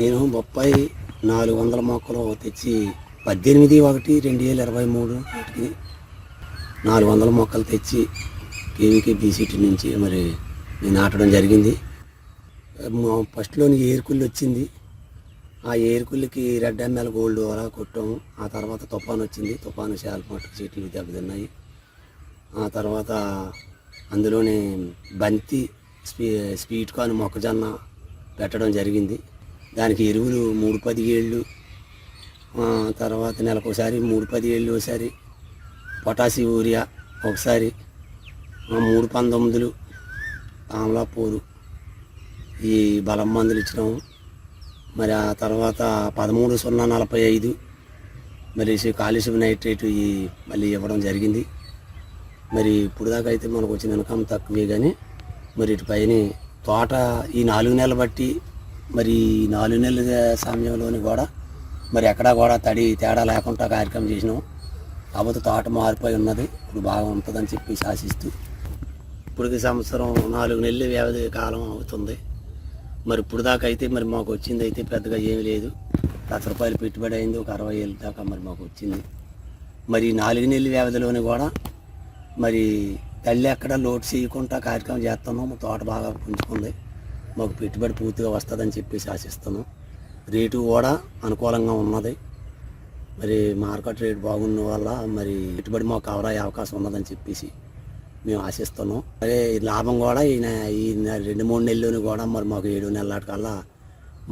నేను బొప్పాయి నాలుగు వందల మొక్కలు తెచ్చి పద్దెనిమిది ఒకటి రెండు వేల ఇరవై మూడు నాటికి నాలుగు వందల మొక్కలు తెచ్చి కేవీకే బీసీటీ నుంచి మరి నేను నాటడం జరిగింది. ఫస్ట్లోని ఏరుకుళ్ళు వచ్చింది. ఆ ఏరుకుళ్ళకి రెడ్ ఎంఎల్ గోల్డ్ అలా కొట్టాము. ఆ తర్వాత తుఫాన్ వచ్చింది. తుఫాను చాలా మటుకు చెట్లు దెబ్బతిన్నాయి. ఆ తర్వాత అందులోనే బంతి స్పీ స్వీట్ కార్న్ మొక్కజొన్న పెట్టడం జరిగింది. దానికి ఎరువులు మూడు పదిహేళ్ళు ఏళ్ళు తర్వాత నెలకొకసారి మూడు పదిహేళ్ళు ఒకసారి పొటాసి యూరియా ఒకసారి మూడు పంతొమ్మిదిలు ఆమ్లాపూరు ఈ బలం మందులు ఇచ్చినాము. మరి ఆ తర్వాత పదమూడు సున్నా నలభై ఐదు మరి కాలుష్యం నైట్రేట్ ఈ మళ్ళీ ఇవ్వడం జరిగింది. మరి ఇప్పుడు దాకా అయితే మనకు వచ్చిన ఇన్కమ్ తక్కువే కానీ మరి ఇటు పైన తోట ఈ నాలుగు నెలలు బట్టి మరి నాలుగు నెలల సమయంలోని కూడా మరి ఎక్కడా కూడా తడి తేడా లేకుండా కార్యక్రమం చేసినాం. కాకపోతే తోట మారిపోయి ఉన్నది. ఇప్పుడు బాగా ఉంటుందని చెప్పి ఆశిస్తూ ఇప్పటికి సంవత్సరం నాలుగు నెలలు వ్యవధి కాలం అవుతుంది. మరి ఇప్పుడు దాకా అయితే మరి మాకు వచ్చింది అయితే పెద్దగా ఏమీ లేదు. లక్ష రూపాయలు పెట్టుబడి అయింది. ఒక అరవై ఏళ్ళ దాకా మరి మాకు వచ్చింది. మరి నాలుగు నెలల వ్యవధిలోని కూడా మరి తల్లి ఎక్కడ లోటు చేయకుండా కార్యక్రమం చేస్తున్నాము. తోట బాగా పుంజుకుంది. మాకు పెట్టుబడి పూర్తిగా వస్తుందని చెప్పేసి ఆశిస్తాను రేటు కూడా అనుకూలంగా ఉన్నది. మరి మార్కెట్ రేట్ బాగున్న వల్ల మరి పెట్టుబడి మాకు కవర్ అయ్యే అవకాశం ఉన్నదని చెప్పేసి మేము ఆశిస్తున్నాం. అదే లాభం కూడా ఈయన ఈ రెండు మూడు నెలలు కూడా మరి మాకు ఏడు నెలలకల్లా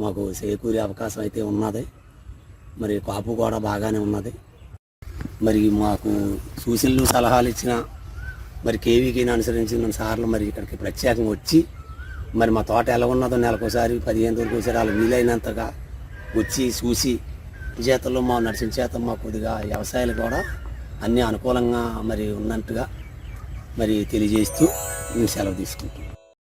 మాకు చేకూరే అవకాశం అయితే ఉన్నది. మరి కాపు కూడా బాగానే ఉన్నది. మరి మాకు సూచనలు సలహాలు ఇచ్చిన మరి కేవీకి అనుసరించిన సార్లు మరి ఇక్కడికి ప్రత్యేకంగా వచ్చి మరి మా తోట ఎలా ఉన్నదో నెలకోసారి పదిహేను రోజులకు ఒకసారి వాళ్ళు వీలైనంతగా వచ్చి చూసి చేతల్లో మా నడిచిన చేత మా కొద్దిగా వ్యవసాయాలు కూడా అన్నీ అనుకూలంగా మరి ఉన్నట్టుగా మరి తెలియజేస్తూ నేను సెలవు తీసుకుంటాను